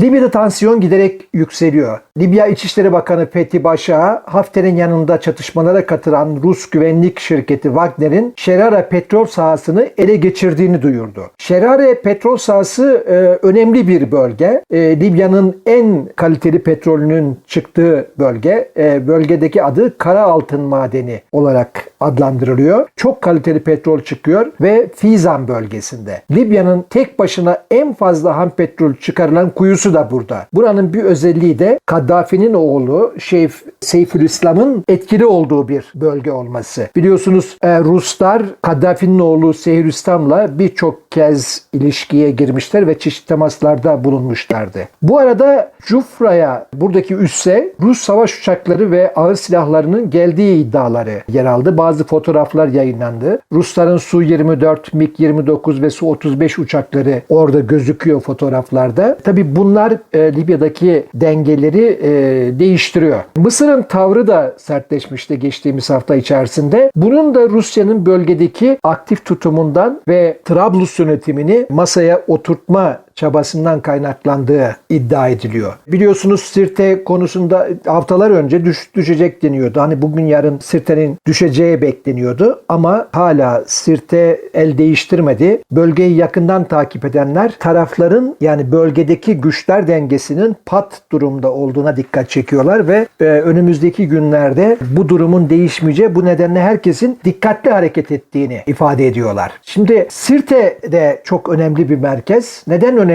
Libya'da tansiyon giderek yükseliyor. Libya İçişleri Bakanı Fethi Başak'a Hafter'in yanında çatışmalara katılan Rus güvenlik şirketi Wagner'in Şerara petrol sahasını ele geçirdiğini duyurdu. Şerare petrol sahası e, önemli bir bölge. E, Libya'nın en kaliteli petrolünün çıktığı bölge. E, bölgedeki adı kara altın madeni olarak adlandırılıyor. Çok kaliteli petrol çıkıyor ve Fizan bölgesinde. Libya'nın tek başına en fazla ham petrol çıkarılan kuyusu da burada. Buranın bir özelliği de Kaddafi'nin oğlu Şeyh Seyfülislam'ın etkili olduğu bir bölge olması. Biliyorsunuz e, Ruslar Kaddafi'nin oğlu Seyfülislam'la birçok kez ilişkiye girmişler ve çeşitli temaslarda bulunmuşlardı. Bu arada Cufra'ya buradaki üsse Rus savaş uçakları ve ağır silahlarının geldiği iddiaları yer aldı. Bazı fotoğraflar yayınlandı. Rusların Su-24, MiG-29 ve Su-35 uçakları orada gözüküyor fotoğraflarda. Tabi bunlar e, Libya'daki dengeleri e, değiştiriyor. Mısır'ın tavrı da sertleşmişti geçtiğimiz hafta içerisinde. Bunun da Rusya'nın bölgedeki aktif tutumundan ve Trablus yönetimini masaya oturtma çabasından kaynaklandığı iddia ediliyor. Biliyorsunuz Sirte konusunda haftalar önce düş, düşecek deniyordu. Hani bugün yarın Sirte'nin düşeceği bekleniyordu ama hala Sirte el değiştirmedi. Bölgeyi yakından takip edenler tarafların yani bölgedeki güçler dengesinin pat durumda olduğuna dikkat çekiyorlar ve e, önümüzdeki günlerde bu durumun değişmeyeceği bu nedenle herkesin dikkatli hareket ettiğini ifade ediyorlar. Şimdi Sirte de çok önemli bir merkez. Neden önemli?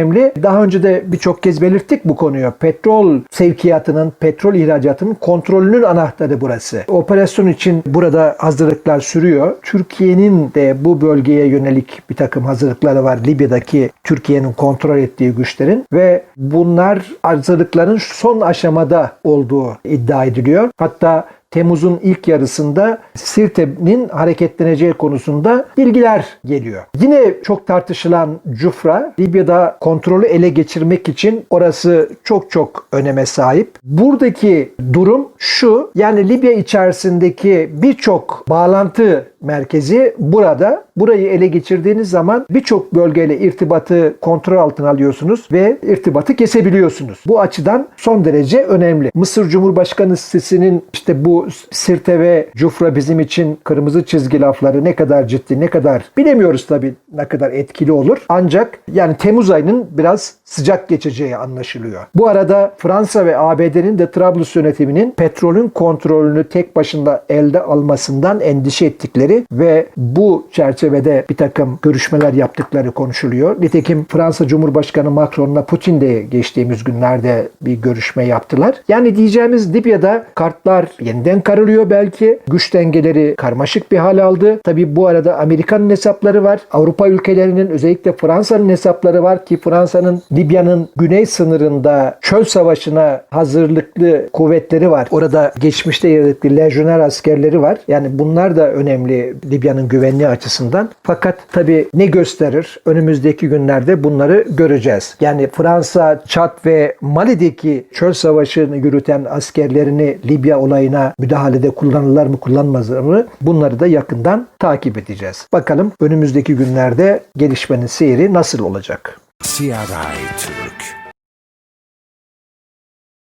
Daha önce de birçok kez belirttik bu konuyu. Petrol sevkiyatının, petrol ihracatının kontrolünün anahtarı burası. Operasyon için burada hazırlıklar sürüyor. Türkiye'nin de bu bölgeye yönelik bir takım hazırlıkları var. Libya'daki Türkiye'nin kontrol ettiği güçlerin ve bunlar hazırlıkların son aşamada olduğu iddia ediliyor. Hatta Temmuz'un ilk yarısında Sirte'nin hareketleneceği konusunda bilgiler geliyor. Yine çok tartışılan Cufra, Libya'da kontrolü ele geçirmek için orası çok çok öneme sahip. Buradaki durum şu, yani Libya içerisindeki birçok bağlantı merkezi burada. Burayı ele geçirdiğiniz zaman birçok bölgeyle irtibatı kontrol altına alıyorsunuz ve irtibatı kesebiliyorsunuz. Bu açıdan son derece önemli. Mısır Cumhurbaşkanı sitesinin işte bu Sirte ve Cufra bizim için kırmızı çizgi lafları ne kadar ciddi, ne kadar bilemiyoruz tabii ne kadar etkili olur. Ancak yani Temmuz ayının biraz sıcak geçeceği anlaşılıyor. Bu arada Fransa ve ABD'nin de Trablus yönetiminin petrolün kontrolünü tek başına elde almasından endişe ettikleri ve bu çerçevede bir takım görüşmeler yaptıkları konuşuluyor. Nitekim Fransa Cumhurbaşkanı Macron'la Putin de geçtiğimiz günlerde bir görüşme yaptılar. Yani diyeceğimiz Libya'da kartlar yeniden karılıyor belki. Güç dengeleri karmaşık bir hal aldı. Tabi bu arada Amerika'nın hesapları var. Avrupa ülkelerinin özellikle Fransa'nın hesapları var ki Fransa'nın Libya'nın güney sınırında çöl savaşına hazırlıklı kuvvetleri var. Orada geçmişte yer ettiği lejyoner askerleri var. Yani bunlar da önemli Libya'nın güvenliği açısından. Fakat tabi ne gösterir? Önümüzdeki günlerde bunları göreceğiz. Yani Fransa, Çat ve Mali'deki çöl savaşını yürüten askerlerini Libya olayına müdahalede kullanırlar mı kullanmazlar mı? Bunları da yakından takip edeceğiz. Bakalım önümüzdeki günlerde gelişmenin seyri nasıl olacak? 2